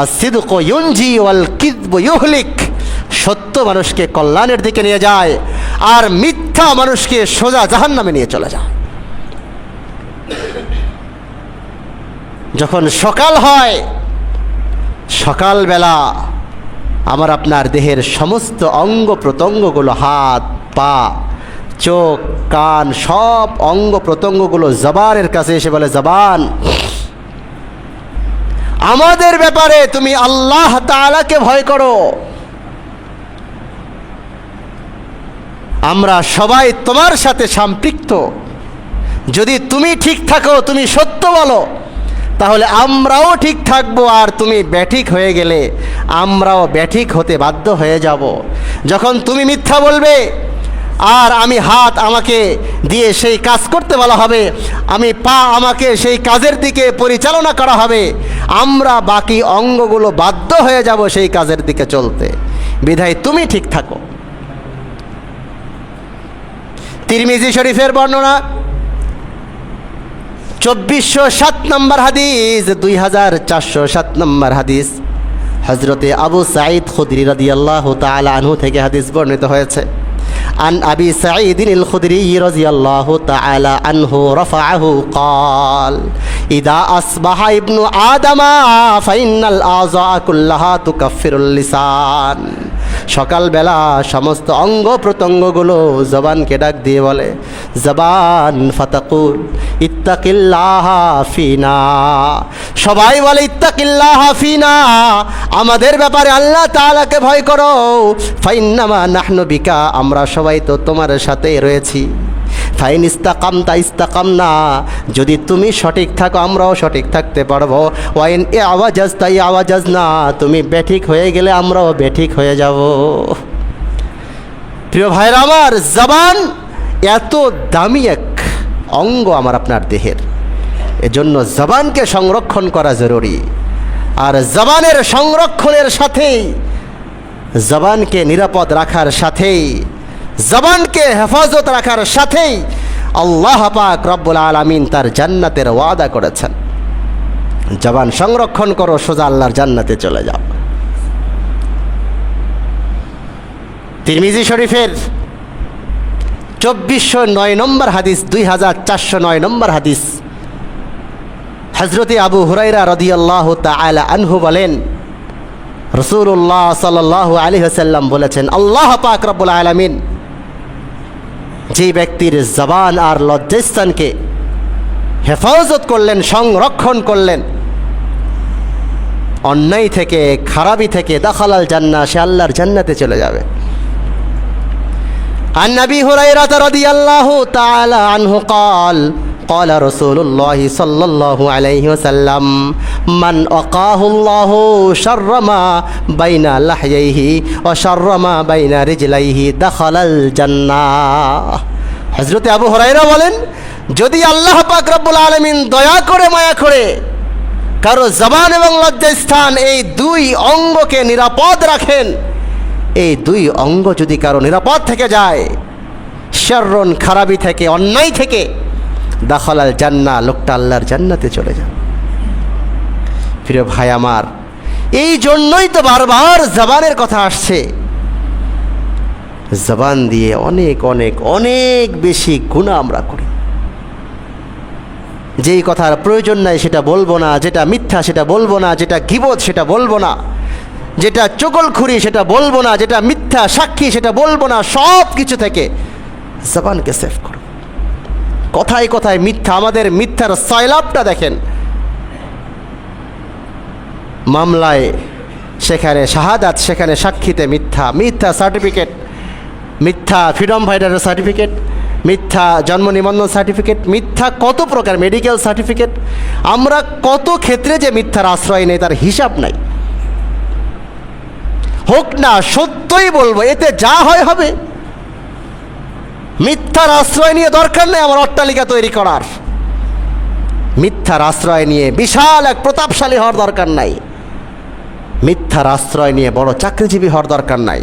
আর সিদুক ওয়াল কিদব ইউহলিক। সত্য মানুষকে কল্যাণের দিকে নিয়ে যায় আর মিথ্যা মানুষকে সোজা জাহান নামে নিয়ে চলে যায়। যখন সকাল হয়, সকালবেলা আমার আপনার দেহের সমস্ত অঙ্গ প্রত্যঙ্গগুলো, হাত, পা, চোখ, কান সব অঙ্গ প্রত্যঙ্গগুলো জবানের কাছে এসে বলে, জবান আমাদের ব্যাপারে তুমি আল্লাহ তাআলাকে ভয় করো। আমরা সবাই তোমার সাথে সম্পৃক্ত। যদি তুমি ঠিক থাকো, তুমি সত্য বলো, তাহলে আমরাও ঠিক থাকব আর তুমি ব্যাঠিক হয়ে গেলে আমরাও ব্যাঠিক হতে বাধ্য হয়ে যাব। যখন তুমি মিথ্যা বলবে আর আমি হাত আমাকে দিয়ে সেই কাজ করতে বলা হবে। আমি পা আমাকে সেই কাজের দিকে পরিচালনা করা হবে। আমরা বাকি অঙ্গগুলো বাধ্য হয়ে যাব সেই কাজের দিকে চলতে। বিধায় তুমি ঠিক থাকো। তিরমিজি শরীফের বর্ণনা, চব্বিশশো সাত নম্বর হাদিস, দুই হাজার চারশো সাত নম্বর হাদিস। হজরতে আবু সাঈদ খুদরি রাদি আল্লাহ তালা আনহু থেকে হাদিস বর্ণিত হয়েছে। عن أبي سعيد الخدري رضي الله تعالى عنه رفعه قال إذا أصبح ابن آدم فإن الأعضاء كلها تكفر اللسان সকালবেলা সমস্ত অঙ্গ প্রত্যঙ্গগুলো জবানকে ডাক দিয়ে বলে জবান ফাতাকুল ইত্তাকিল্লাহ ফিনা সবাই বলে, ইত্তাকিল্লাহ ফিনা। আমাদের ব্যাপারে আল্লাহ তাআলাকে ভয় করো। ফাইন্নামা নাহনু বিকা, আমরা সবাই তো তোমার সাথে রয়েছি। ফাইন ইস্তাকাম তা ইস্তাকাম না যদি তুমি সঠিক থাকো, আমরাও সঠিক থাকতে পারব। ওয়াইন এ আওয়াজাজ, তাই আওয়াজাজ না, তুমি বেঠিক হয়ে গেলে আমরাও বেঠিক হয়ে যাব। প্রিয় ভাইরা আমার, জবান এত দামি এক অঙ্গ আমার আপনার দেহের। এজন্য জবানকে সংরক্ষণ করা জরুরি। আর জবানের সংরক্ষণের সাথেই, জবানকে নিরাপদ রাখার সাথেই, জবানকে হেফাজত রাখার সাথেই আল্লাহ পাক রব্বুল আলমিন তার জান্নাতের ওয়াদা করেছেন। জবান সংরক্ষণ করো, সোজা আল্লাহর জান্নাতে চলে যাও। তিরমিজি শরীফের চব্বিশশো নয় নম্বর হাদিস, দুই হাজার চারশো নয় নম্বর হাদিস হজরতে আবু হুরাইরা রদিয়াল্লাহ তালা আনহু বলেন রসুল্লাহ সাল্লাহ আলী হাসাল্লাম বলেছেন আল্লাহ পাক রব্বুল আলমিন যে ব্যক্তির জবান আর লজ্জাস্থানকে হেফাজত করলেন সংরক্ষণ করলেন অন্যায় থেকে খারাপি থেকে দখলাল জান্না সে আল্লাহর জান্নাতে চলে যাবে عن ابي هريره رضي الله تعالى عنه قال قال رسول الله صلى الله عليه وسلم من وقاه الله شر ما بين لحييه وشر ما بين رجليه دخل الجنة হজরতে আবু হরাইরা বলেন যদি আল্লাহ পাক রব্বুল আলমিন দয়া করে মায়া করে কারো জবান এবং লজ্জাস্থান এই দুই অঙ্গকে নিরাপদ রাখেন এই দুই অঙ্গ যদি কারো নিরাপদ থেকে যায় শর্রন খারাপি থেকে অন্যায় থেকে দাখলাল জান্না লোকটা আল্লাহর জান্নাতে চলে যান। প্রিয় ভাই আমার, এই জন্যই তো বারবার জবানের কথা আসছে। জবান দিয়ে অনেক অনেক অনেক বেশি গুণা আমরা করি। যেই কথার প্রয়োজন নাই সেটা বলব না, যেটা মিথ্যা সেটা বলব না, যেটা গিবত সেটা বলব না, যেটা চকলখুরি সেটা বলব না, যেটা মিথ্যা সাক্ষী সেটা বলব না সব কিছু থেকে জবানকে সেভ করো। কথায় কথায় মিথ্যা, আমাদের মিথ্যার সয়লাভটা দেখেন। মামলায় সেখানে শাহাদাত, সেখানে সাক্ষীতে মিথ্যা মিথ্যা সার্টিফিকেট, মিথ্যা ফ্রিডম ফাইটারের সার্টিফিকেট, মিথ্যা জন্ম নিবন্ধন সার্টিফিকেট, মিথ্যা কত প্রকার মেডিকেল সার্টিফিকেট, আমরা কত ক্ষেত্রে যে মিথ্যার আশ্রয় নেই তার হিসাব নাই। হোক না, সত্যই বলব, এতে যা হয় হবে। মিথ্যার আশ্রয় নিয়ে দরকার নেই আমার অট্টালিকা তৈরি করার। মিথ্যার আশ্রয় নিয়ে বিশাল এক প্রতাপশালী হওয়ার দরকার নাই। মিথ্যার আশ্রয় নিয়ে বড় চাকরিজীবী হওয়ার দরকার নাই।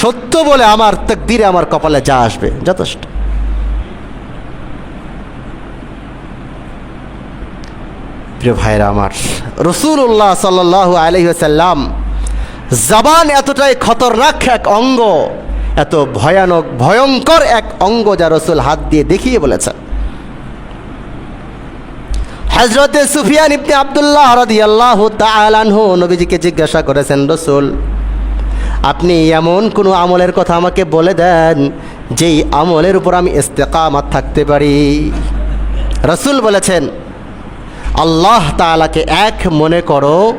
সত্য বলে আমার তকদিরে আমার কপালে যা আসবে, যথেষ্ট। প্রিয় ভাইরা আমার রসুল্লাহ সাল্লাহ আলহিসাল্লাম জবান এতটাই খতরনাক এক অঙ্গ এত ভয়ানক, ভয়ঙ্কর এক অঙ্গ যা রসুল হাত দিয়ে দেখিয়ে বলেছেন। হজরতে সুফিয়ান ইবনে আবদুল্লাহ রাদিয়াল্লাহ তাআলাহু নবীজিকে জিজ্ঞাসা করেছেন, রসুল, আপনি এমন কোনো আমলের কথা আমাকে বলে দেন, যেই আমলের উপর আমি ইস্তেকামাত থাকতে পারি? রসুল বলেছেন, আল্লাহ তাআলাকে এক মনে করো,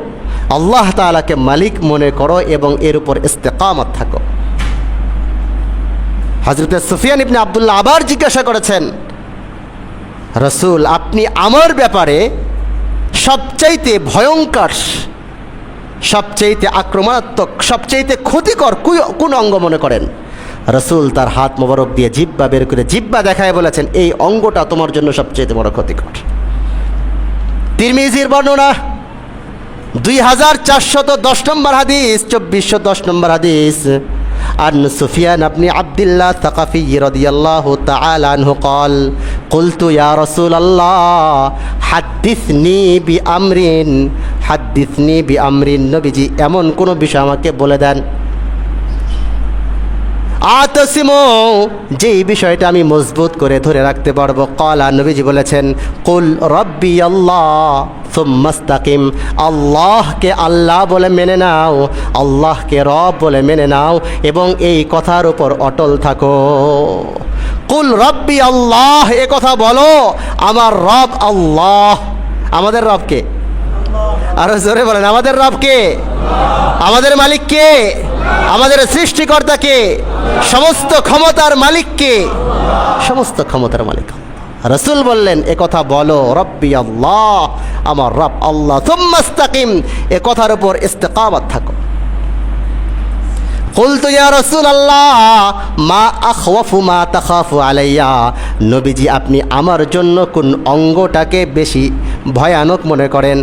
আল্লাহ তাআলাকে মালিক মনে করো এবং এর উপর ইস্তেকামত থাকো। হজরত সুফিয়ান ইবনে আবদুল্লাহ আবার জিজ্ঞাসা করেছেন, রসুল, আপনি আমার ব্যাপারে সবচাইতে ভয়ঙ্কর, সবচাইতে আক্রমণাত্মক, সবচাইতে ক্ষতিকর কোন অঙ্গ মনে করেন? রসুল তার হাত মোবারক দিয়ে জিব্বা বের করে জিব্বা দেখায় বলেছেন, এই অঙ্গটা তোমার জন্য সবচাইতে বড় ক্ষতিকর। তিরমিজির বর্ণনা, দুই হাজার চারশত দশ নম্বর হাদিস চব্বিশশো দশ নম্বর হাদিস عن سفيان بن عبد الله الثقفي رضي الله تعالى عنه قال قلت يا رسول الله حدثني بأمر حدثني بأمر নবীজি এমন কোন বিষয় আমাকে বলে দেন আতসিমো। যেই বিষয়টা আমি মজবুত করে ধরে রাখতে পারব কলা নবীজি বলেছেন, কুল রব্বি আল্লাহ সুম্মাস্তাকিম আল্লাহকে আল্লাহ বলে মেনে নাও, আল্লাহকে রব বলে মেনে নাও এবং এই কথার উপর অটল থাকো। কুল রব্বি আল্লাহ এ কথা বলো, আমার রব আল্লাহ। আমাদের রবকে আরও জোরে বলেন, আমাদের রবকে আমাদের মালিককে আমাদের সৃষ্টিকর্তাকে, সমস্ত ক্ষমতার মালিককে, সমস্ত ক্ষমতার মালিক। রসুল বললেন, এ কথা বলো, রব্বি আল্লাহ, আমার রব আল্লাহ সোম্মাস্তাকিম এ কথার উপর ইস্তেকাবাত থাকো। কুলতু ইয়া রাসূলুল্লাহ, মা আখওয়াফু মা তাখাফু আলাইয়া, নবীজি আপনি আমার জন্য কোন অঙ্গটাকে বেশি ভয়ানক মনে করেন?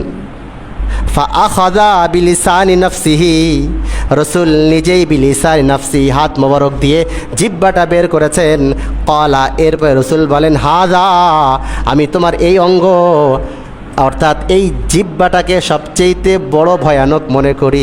রসুল নিজেই বিলিসানি নাফসি, হাত মোবারক দিয়ে জিব্বাটা বের করেছেন। কলা এরপরে রসুল বলেন হাজা আমি তোমার এই অঙ্গ। অর্থাৎ এই জিব্বাটাকে সবচেয়েতে বড় ভয়ানক মনে করি।